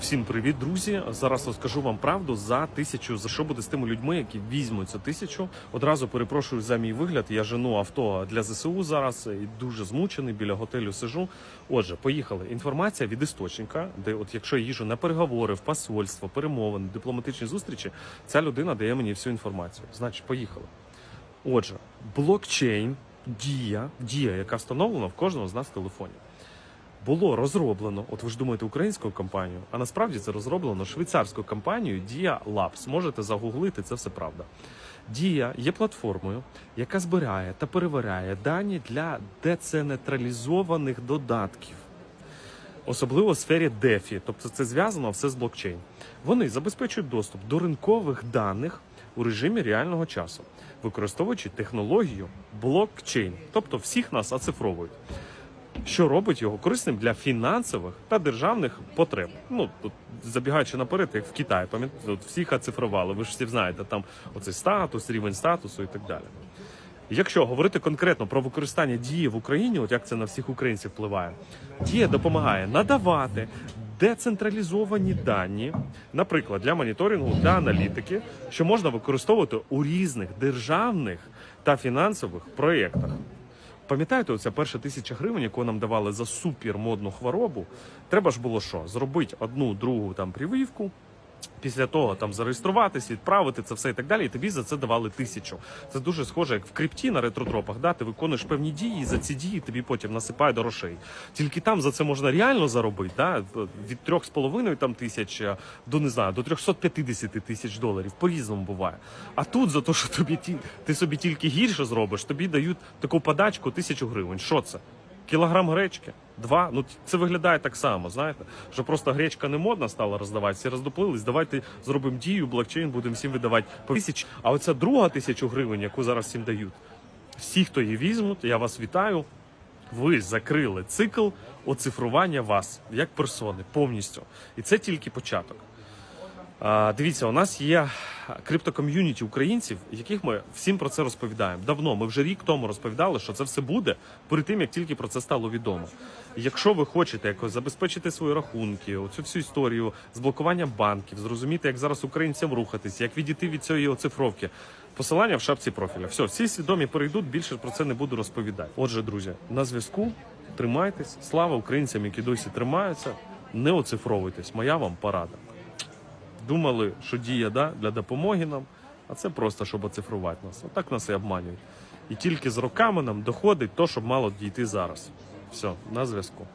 Всім привіт, друзі! Зараз розкажу вам правду за тисячу. За що буде з тими людьми, які візьмуть цю тисячу. Одразу перепрошую за мій вигляд. Я жену авто для ЗСУ зараз і дуже змучений біля готелю. Сижу. Отже, поїхали. Інформація від істочника, де, от якщо я їжу на переговори, в посольство, перемовини, дипломатичні зустрічі, ця людина дає мені всю інформацію. Значить, поїхали. Отже, блокчейн, дія, дія, яка встановлена в кожного з нас в телефоні було розроблено, от ви ж думаєте, українською компанією, а насправді це розроблено швейцарською компанією Dia Labs. Можете загуглити, це все правда. Дія є платформою, яка збирає та перевіряє дані для децентралізованих додатків. Особливо в сфері DeFi, тобто це зв'язано все з блокчейн. Вони забезпечують доступ до ринкових даних у режимі реального часу, використовуючи технологію блокчейн, тобто всіх нас оцифровують що робить його корисним для фінансових та державних потреб. Ну тут забігаючи наперед, як в Китаї, пам'ятаєте, всіх оцифрували. Ви ж всі знаєте, там оцей статус, рівень статусу і так далі. Якщо говорити конкретно про використання дії в Україні, от як це на всіх українців впливає, дія допомагає надавати децентралізовані дані, наприклад, для моніторингу, для аналітики, що можна використовувати у різних державних та фінансових проєктах. Пам'ятаєте, оця перша тисяча гривень, яку нам давали за супермодну хворобу, треба ж було що? Зробити одну, другу там прививку, після того там зареєструватися, відправити це все і так далі. І тобі за це давали тисячу. Це дуже схоже, як в крипті на ретродропах. Да? Ти виконуєш певні дії, і за ці дії тобі потім насипають грошей. Тільки там за це можна реально заробити, да? від трьох з половиною там тисяч е, до не знаю, до 350 тисяч доларів. По-різному буває. А тут за те, що тобі ти собі тільки гірше зробиш, тобі дають таку подачку тисячу гривень. Що це? Кілограм гречки, два. Ну це виглядає так само. Знаєте, що просто гречка не модна стала роздавати, всі роздоплились. Давайте зробимо дію, блокчейн, будемо всім видавати по тисячі. А оця друга тисячу гривень, яку зараз всім дають. Всі, хто її візьмуть, я вас вітаю. Ви закрили цикл оцифрування вас як персони повністю. І це тільки початок. Дивіться, у нас є криптоком'юніті українців, яких ми всім про це розповідаємо. Давно ми вже рік тому розповідали, що це все буде перед тим, як тільки про це стало відомо. Якщо ви хочете якось забезпечити свої рахунки, оцю всю історію з блокуванням банків, зрозуміти, як зараз українцям рухатись, як відійти від цієї оцифровки. Посилання в шапці профіля. Все, всі свідомі перейдуть. Більше про це не буду розповідати. Отже, друзі, на зв'язку. Тримайтесь. Слава українцям, які досі тримаються. Не оцифровуйтесь. Моя вам порада думали, що дія да, для допомоги нам, а це просто щоб оцифрувати нас. Отак нас і обманюють. І тільки з роками нам доходить то, що мало дійти зараз. Все, на зв'язку.